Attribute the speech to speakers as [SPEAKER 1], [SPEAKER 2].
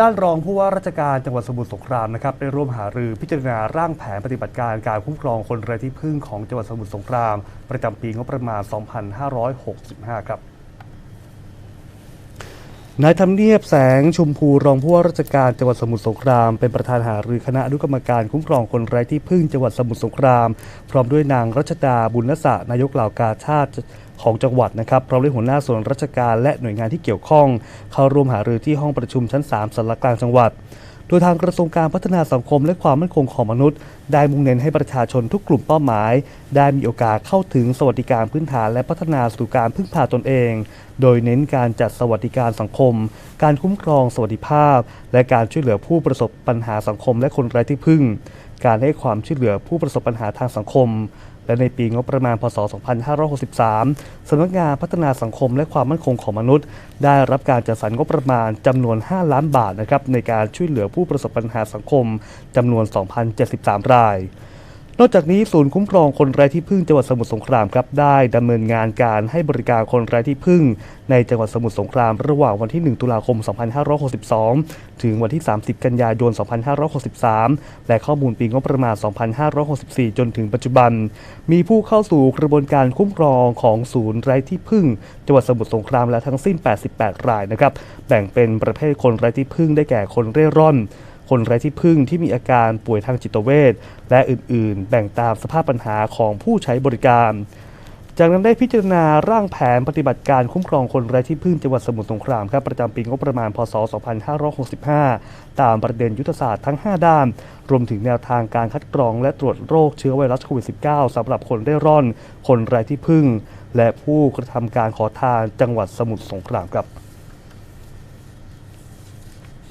[SPEAKER 1] ด้านรองผู้ว่าราชการจังหวัดสมุทรสงครามนะครับได้ร่วมหารือพิจารณาร่างแผนปฏิบัติการการคุ้มครองคนไร้ที่พึ่งของจังหวัดสมุทรสงคราม ประจำปีงบประมาณ 2565 ครับ นายทำเนียบแสงชุมพูรองผู้ว่าราชการจังหวัดสมุทรสงคราม เป็นประธานหารือคณะอนุกรรมการคุ้มครองคนไร้ที่พึ่งจังหวัดสมุทรสงคราม พร้อมด้วยนางรัชดาบุญนสะนายกเหล่ากาชาติของจังหวัดนะครับพร้อมด้วยหัวหน้าส่วนราชการและหน่วยงานที่เกี่ยวข้อง เข้าร่วมหารือที่ห้องประชุมชั้น 3สารกลางจังหวัด โดยทางกระทรวงการพัฒนาสังคมและความมั่นคงของมนุษย์ ได้มุ่งเน้นให้ประชาชนทุกกลุ่มเป้าหมาย ได้มีโอกาสเข้าถึงสวัสดิการพื้นฐานและพัฒนาสู่การพึ่งพาตนเอง โดยเน้นการจัดสวัสดิการสังคม การคุ้มครองสวัสดิภาพ และการช่วยเหลือผู้ประสบปัญหาสังคมและคนไร้ที่พึ่ง การให้ความช่วยเหลือผู้ประสบปัญหาทางสังคม และในปีงบประมาณพศ 2563 สำนักงานพัฒนาสังคมและความมั่นคงของมนุษย์ ได้รับการจัดสรรงบประมาณจำนวน 5 ล้านบาทนะครับในการช่วยเหลือผู้ประสบปัญหาสังคมจำนวน 2,073 ราย นอกจากนี้ศูนย์คุ้มครองคนไร้ที่พึ่งจังหวัดสมุทรสงครามครับได้ดำเนินงานการให้บริการคนไร้ที่พึ่ง ในจังหวัดสมุทรสงคราม ระหว่างวันที่ 1 ตุลาคม 2562 ถึงวันที่ 30 กันยายน 2563 และข้อมูลปีงบประมาณ 2564 จนถึงปัจจุบัน มีผู้เข้าสู่กระบวนการคุ้มครองของศูนย์ไร้ที่พึ่ง จังหวัดสมุทรสงครามและทั้งสิ้น 88 รายนะครับแบ่งเป็นประเภทคนไร้ที่พึ่งได้แก่คนเร่ร่อน คนไร้ที่พึ่งที่มีอาการป่วยทางจิตเวชและอื่นๆ แบ่งตามสภาพปัญหาของผู้ใช้บริการ จากนั้นได้พิจารณาร่างแผนปฏิบัติการคุ้มครองคนไร้ที่พึ่งจังหวัดสมุทรสงครามครับประจำปีงบประมาณพศ 2565 ตามประเด็นยุทธศาสตร์ทั้ง 5 ด้าน รวมถึงแนวทางการคัดกรองและตรวจโรคเชื้อไวรัสโควิด -19 สำหรับคนเร่ร่อน คนไร้ที่พึ่ง และผู้กระทำการขอทานจังหวัดสมุทรสงครามครับ